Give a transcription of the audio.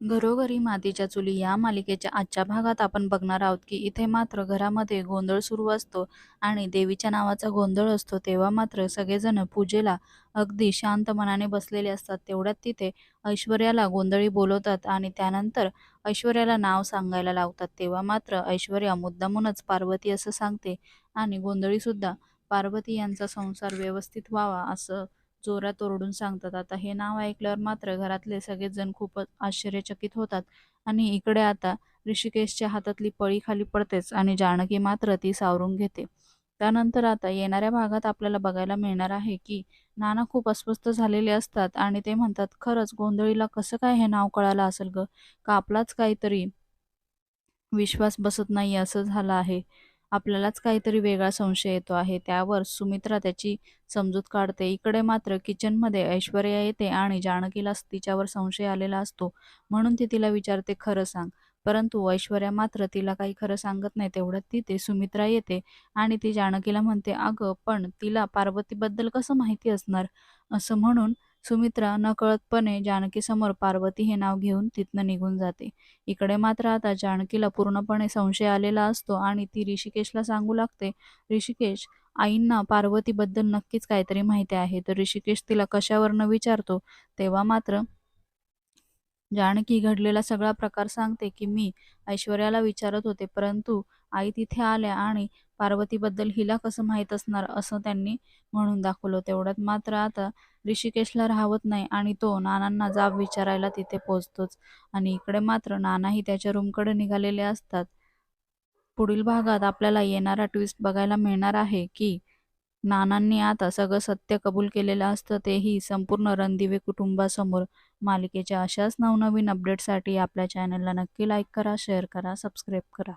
घरोघरी मातीच्या चुली या मालिकेच्या आजच्या भागात आपण बघणार आहोत की इथे मात्र घरामध्ये गोंधळ सुरू असतो आणि देवीच्या नावाचा गोंधळ असतो तेव्हा मात्र सगळेजण पूजेला अगदी शांत मनाने बसलेले असतात. तेवढ्यात तिथे ऐश्वर्याला गोंधळी बोलवतात आणि त्यानंतर ऐश्वर्याला नाव सांगायला लावतात. तेव्हा मात्र ऐश्वर्या मुद्दामूनच पार्वती असं सांगते आणि गोंधळीसुद्धा पार्वती यांचा संसार व्यवस्थित व्हावा असं जोरात ओरडून सांगतात. आता हे नाव ऐकल्यावर मात्र घरातले सगळेजण खूपच आश्चर्यचकित होतात. आणि इकडे आता ऋषिकेशच्या हातातली पळी खाली पडतेच आणि जानकी मात्र ती सावरून घेते. त्यानंतर आता येणाऱ्या भागात आपल्याला बघायला मिळणार आहे की नाना खूप अस्वस्थ झालेले असतात आणि ते म्हणतात खरंच गोंधळीला कसं काय हे नाव कळालं असेल ग? का आपलाच काहीतरी विश्वास बसत नाही असं झालं आहे. आपल्यालाच काहीतरी वेगळा संशय येतो आहे. त्यावर सुमित्रा त्याची समजूत काढते. इकडे मात्र किचनमध्ये ऐश्वर्या येते आणि जानकीला तिच्यावर संशय आलेला असतो. म्हणून ती तिला विचारते खरं सांग. परंतु ऐश्वर्या मात्र तिला काही खरं सांगत नाही. तेवढ्यात तिथे सुमित्रा येते आणि ती जानकीला म्हणते अगं पण तिला पार्वतीबद्दल कसं माहिती असणार? असं म्हणून सुमित्रा नकळतपणे जानकीसमोर पार्वती हे नाव घेऊन तिथनं निघून जाते. इकडे मात्र आता जानकीला पूर्णपणे संशय आलेला असतो आणि ती ऋषिकेशला सांगू लागते ऋषिकेश आईंना पार्वतीबद्दल नक्कीच काहीतरी माहिती आहे. तर ऋषिकेश तिला कशावरनं विचारतो? तेव्हा मात्र जानकी घडलेला सगळा प्रकार सांगते की मी ऐश्वर्याला विचारत होते परंतु आई तिथे आल्या आणि पार्वतीबद्दल हिला कसं माहीत असणार असं त्यांनी म्हणून दाखवलं तेवढ्यात. मात्र आता ऋषिकेशला राहवत नाही आणि तो नानांना जाब विचारायला तिथे पोचतोच आणि इकडे मात्र नानाही त्याच्या रूमकडे निघालेले असतात. पुढील भागात आपल्याला येणारा ट्विस्ट बघायला मिळणार आहे की नानांनी आता सगळं सत्य कबूल केलेलं असतं तेही संपूर्ण रणदिवे कुटुंबासमोर. मालिकेच्या अशाच नवनवीन अपडेटसाठी आपल्या चॅनलला नक्की लाईक करा शेअर करा सबस्क्राईब करा.